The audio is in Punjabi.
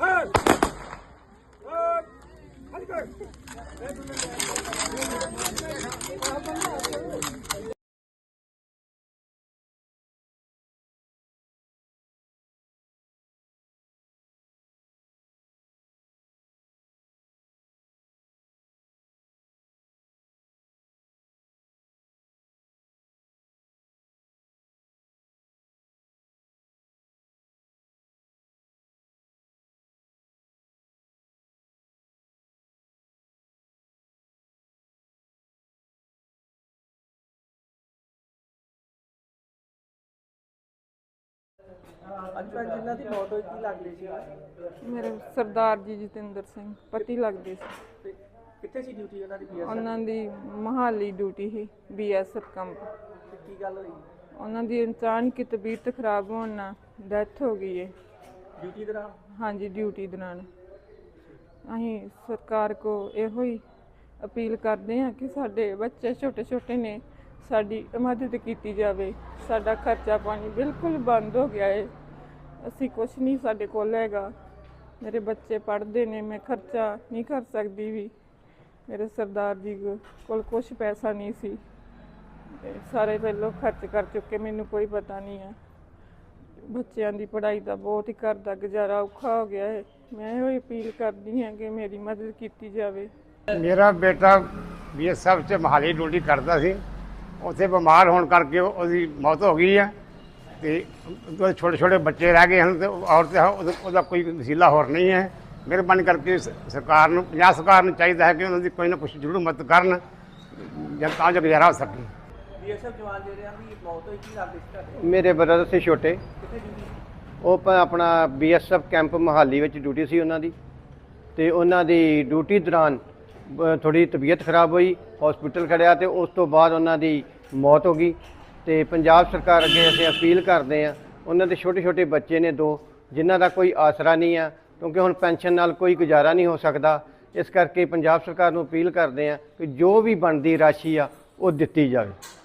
二 ਅੱਜ ਭੈਣ ਜਿਨ੍ਹਾਂ ਦੀ ਮੌਤ ਹੋਈ ਕੀ ਲੱਗਦੀ ਸੀ ਮੇਰੇ ਸਰਦਾਰ ਜੀ ਜਤਿੰਦਰ ਸਿੰਘ ਪਤੀ ਲੱਗਦੇ ਸੀ। ਤੇ ਕਿੱਥੇ ਸੀ ਡਿਊਟੀ ਉਹਨਾਂ ਦੀ ਪੀਐਸ ਉਹਨਾਂ ਦੀ ਮਹਾਲੀ ਡਿਊਟੀ ਸੀ ਬੀਐਸਐਫ ਕੰਪ ਤੇ ਕੀ ਗੱਲ ਹੋਈ? ਉਹਨਾਂ ਦੀ ਅਚਾਨਕ ਹੀ ਤਬੀਅਤ ਖਰਾਬ ਹੋਣ ਨਾਲ ਡੈਥ ਹੋ ਗਈ ਹੈ ਡਿਊਟੀ ਦੌਰਾਨ ਹਾਂਜੀ ਡਿਊਟੀ ਦੌਰਾਨ ਅਸੀਂ ਸਰਕਾਰ ਕੋ ਇਹੋ ਹੀ ਅਪੀਲ ਕਰਦੇ ਹਾਂ ਕਿ ਸਾਡੇ ਬੱਚੇ ਛੋਟੇ ਛੋਟੇ ਨੇ ਸਾਡੀ ਮਦਦ ਕੀਤੀ ਜਾਵੇ। ਸਾਡਾ ਖਰਚਾ ਪਾਣੀ ਬਿਲਕੁਲ ਬੰਦ ਹੋ ਗਿਆ ਹੈ ਅਸੀਂ ਕੁਝ ਨਹੀਂ ਸਾਡੇ ਕੋਲ ਹੈਗਾ। ਮੇਰੇ ਬੱਚੇ ਪੜ੍ਹਦੇ ਨੇ, ਮੈਂ ਖਰਚਾ ਨਹੀਂ ਕਰ ਸਕਦੀ ਵੀ। ਮੇਰੇ ਸਰਦਾਰ ਜੀ ਕੋਲ ਕੁਝ ਪੈਸਾ ਨਹੀਂ ਸੀ। ਸਾਰੇ ਪਹਿਲੋਂ ਖਰਚ ਕਰ ਚੁੱਕੇ, ਮੈਨੂੰ ਕੋਈ ਪਤਾ ਨਹੀਂ ਹੈ ਬੱਚਿਆਂ ਦੀ ਪੜ੍ਹਾਈ ਦਾ ਬਹੁਤ ਹੀ ਘਰ ਦਾ ਗੁਜ਼ਾਰਾ ਔਖਾ ਹੋ ਗਿਆ ਹੈ ਮੈਂ ਇਹੋ ਹੀ ਅਪੀਲ ਕਰਦੀ ਹਾਂ ਕਿ ਮੇਰੀ ਮਦਦ ਕੀਤੀ ਜਾਵੇ। ਮੇਰਾ ਬੇਟਾ ਬੀਐਸਐਫ ਚ ਮਹਾਲੀ ਡਿਊਟੀ ਕਰਦਾ ਸੀ। ਉੱਥੇ ਬਿਮਾਰ ਹੋਣ ਕਰਕੇ ਉਹ- ਉਹਦੀ ਮੌਤ ਹੋ ਗਈ ਹੈ ਤੇ ਉਹਦੇ ਛੋਟੇ ਛੋਟੇ ਬੱਚੇ ਰਹਿ ਗਏ ਹਨ ਤੇ ਉਹ- ਔਰ ਤੇ ਉਹਦਾ ਉਹਦਾ ਕੋਈ ਵਸੀਲਾ ਹੋਰ ਨਹੀਂ ਹੈ। ਮਿਹਰਬਾਨੀ ਕਰਕੇ ਸ- ਸਰਕਾਰ ਨੂੰ ਪੰਜਾਬ ਸਰਕਾਰ ਨੂੰ ਚਾਹੀਦਾ ਹੈ ਕਿ ਉਹਨਾਂ ਦੀ ਕੋਈ ਨਾ ਕੁਛ ਜ਼ਰੂਰ ਮਦਦ ਕਰਨ ਜਾਂ ਤਾਂ ਜੋ ਗੁਜ਼ਾਰਾ ਹੋ ਸਕੇ। ਬੀਐਸਐਫ ਜਵਾਨ ਜਿਹੜਿਆਂ ਦੀ ਮੌਤ ਹੋਈ ਕੀ ਲੱਗਦੀ ਸੀ ਤੁਹਾਡੇ? ਮੇਰੇ ਬ੍ਰਦਰ ਸੀ ਛੋਟੇ। ਕਿੱਥੇ ਡਿਊਟੀ ਉਹ ਪ- ਆਪਣਾ ਬੀਐਸਐਫ ਕੈਂਪ ਮਹਾਲੀ ਵਿੱਚ ਡਿਊਟੀ ਸੀ ਉਹਨਾਂ ਦੀ। ਤੇ ਉਹਨਾਂ ਦੀ ਡਿਊਟੀ ਦੌਰਾਨ ਥੋੜੀ ਤਬੀਅਤ ਖਰਾਬ ਹੋਈ ਹਸਪੀਟਲ ਖੜਿਆ ਤੇ ਉਸ ਤੋਂ ਬਾਅਦ ਉਹਨਾਂ ਦੀ ਮੌਤ ਹੋ ਗਈ ਤੇ ਪੰਜਾਬ ਸਰਕਾਰ ਅੱਗੇ ਅਸੀਂ ਅਪੀਲ ਕਰਦੇ ਹਾਂ, ਉਹਨਾਂ ਦੇ ਛੋਟੇ ਛੋਟੇ ਬੱਚੇ ਨੇ ਦੋ, ਜਿਨ੍ਹਾਂ ਦਾ ਕੋਈ ਆਸਰਾ ਨਹੀਂ ਆ, ਕਿਉਂਕਿ ਹੁਣ ਪੈਨਸ਼ਨ ਨਾਲ ਕੋਈ ਗੁਜ਼ਾਰਾ ਨਹੀਂ ਹੋ ਸਕਦਾ, ਇਸ ਕਰਕੇ ਪੰਜਾਬ ਸਰਕਾਰ ਨੂੰ ਅਪੀਲ ਕਰਦੇ ਹਾਂ ਕਿ ਜੋ ਵੀ ਬਣਦੀ ਰਾਸ਼ੀ ਆ, ਉਹ ਦਿੱਤੀ ਜਾਵੇ।